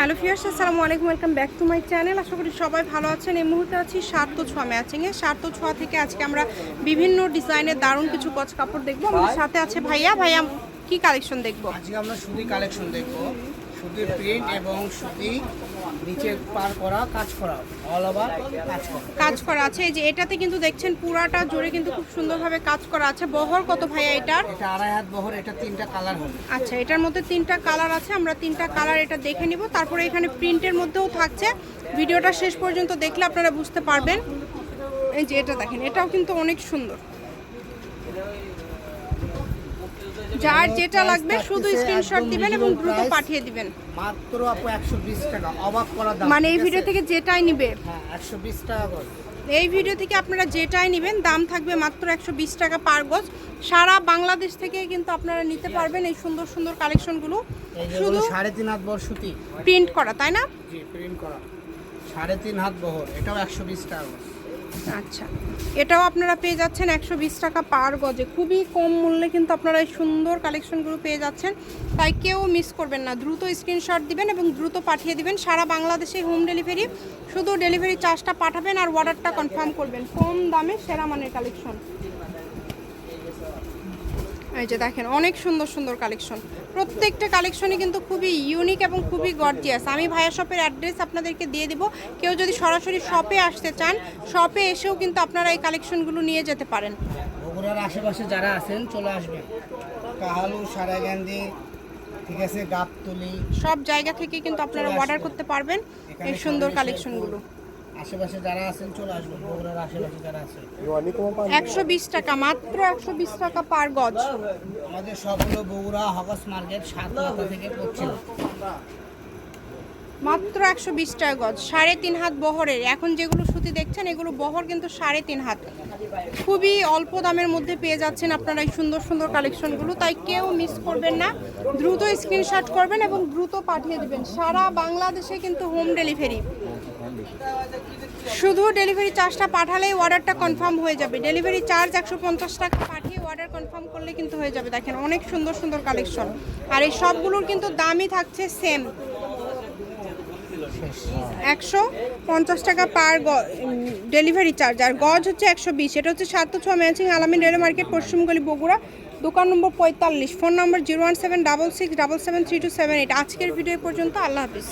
Hello ফিয়ার্স আসসালামু আলাইকুম, welcome back to my channel. আশা করি সবাই ভালো আছেন। এই মুহূর্তে আছি সার্থ ছোঁয়া ম্যাচিংয়ে সার্থ ছোঁয়া থেকে আজকে আমরা বিভিন্ন ডিজাইনের দারুণ কিছু কচ কাপড় দেখব। আমাদের সাথে আছে ভাইয়া। ভাইয়া, কি কালেকশন দেখব? আজকে আমরা শুধুই কালেকশন দেখব। সুতির প্রিন্ট এবং সুতি নিচে পার করা কাজ করা অল ওভার কাজ করা। কাজ করা আছে। এই যে এটাতে কিন্তু দেখছেন পুরাটা জুড়ে কিন্তু খুব সুন্দরভাবে কাজ করা আছে। বহর কত ভাইয়া এটার? এটা আড়াই হাত বহর এটা তিনটা কালার হবে। আচ্ছা এটার মধ্যে তিনটা কালার আছে। আমরা তিনটা কালার এটা দেখে নিব। তারপরে এখানে প্রিন্টের মধ্যেও থাকছে। ভিডিওটা শেষ পর্যন্ত দেখলে আপনারা বুঝতে পারবেন। এই যে এটা দেখেন এটাও কিন্তু অনেক সুন্দর। যার যেটা লাগবে শুধু স্ক্রিনশট দিবেন এবং দ্রুত পাঠিয়ে দিবেন। মাত্র আপু একশো বিশ টাকা। অবাক করা দাম। মানে এই ভিডিও থেকে যেটাই নিবে। হ্যাঁ একশো বিশ টাকা করে এই ভিডিও থেকে আপনারা যেটাই নেবেন দাম থাকবে মাত্র একশো বিশ টাকা পার গজ। সারা বাংলাদেশ থেকে কিন্তু আপনারা নিতে পারবেন এই সুন্দর সুন্দর কালেকশনগুলো শুধু সাড়ে তিন হাত বহর সুতি প্রিন্ট করা তাই না? জি প্রিন্ট করা। সাড়ে তিন হাত বহর এটাও একশো বিশ টাকা। আচ্ছা। এটাও আপনারা পেয়ে যাচ্ছেন একশো বিশ টাকা পার গজে। খুবই কম মূল্যে কিন্তু আপনারা এই সুন্দর কালেকশনগুলো পেয়ে যাচ্ছেন। তাই কেউ মিস করবেন না। দ্রুত স্ক্রিনশট দিবেন এবং দ্রুত পাঠিয়ে দিবেন। সারা বাংলাদেশে হোম ডেলিভারি শুধু ডেলিভারি চার্জটা পাঠাবেন আর অর্ডারটা কনফার্ম করবেন। কম দামে সেরা মানের কালেকশন এই যে দেখেন অনেক সুন্দর সুন্দর কালেকশন প্রত্যেকটা কালেকশনই কিন্তু খুবই ইউনিক এবং খুবই গর্জিয়াস আমি ভাইয়া শপের অ্যাড্রেস আপনাদেরকে দিয়ে দিব। কেউ যদি সরাসরি শপে আসতে চান শপে এসেও কিন্তু আপনারা এই কালেকশনগুলো নিয়ে যেতে পারেন। বগুড়ার আশেপাশে যারা আছেন চলে আসবেন। কাহালু সারাগান্ধি ঠিক আছে গাবতলি। সব জায়গা থেকে কিন্তু আপনারা অর্ডার করতে পারবেন এই সুন্দর কালেকশনগুলো আশেপাশে যারা আছেন চলে আসবেন বগুড়ার আশেপাশে যারা আছেন। একশো বিশ টাকা মাত্র একশো বিশ টাকা পার গজ। আমাদের সবগুলো বগুড়া হকাস মার্কেট সাত মাথা থেকে পড়ছিল মাত্র একশো বিশ টাকা গজ সাড়ে তিন হাত বহরের। এখন যেগুলো সুতি দেখছেন এগুলো বহর কিন্তু সাড়ে তিন হাত। খুবই অল্প দামের মধ্যে পেয়ে যাচ্ছেন আপনারা এই সুন্দর সুন্দর কালেকশনগুলো তাই কেউ মিস করবেন না। দ্রুত স্ক্রিনশট করবেন এবং দ্রুত পাঠিয়ে দিবেন। সারা বাংলাদেশে কিন্তু হোম ডেলিভারি শুধু ডেলিভারি চার্জটা পাঠালেই অর্ডারটা কনফার্ম হয়ে যাবে। ডেলিভারি চার্জ একশো পঞ্চাশ টাকা পাঠিয়ে অর্ডার কনফার্ম করলে কিন্তু হয়ে যাবে। দেখেন অনেক সুন্দর সুন্দর কালেকশন আর এই সবগুলোর কিন্তু দামই থাকছে সেম একশো পঞ্চাশ টাকা পার ডেলিভারি চার্জ। আর গজ হচ্ছে একশো বিশ, এটা হচ্ছে সাত ছ ম্যাচিং আলামিন রেল মার্কেট পশ্চিমগলি বগুড়া। দোকান নম্বর পঁয়তাল্লিশ, phone number zero one seven double six double seven three two seven eight. আজকের ভিডিও পর্যন্ত, আল্লাহ হাফিজ।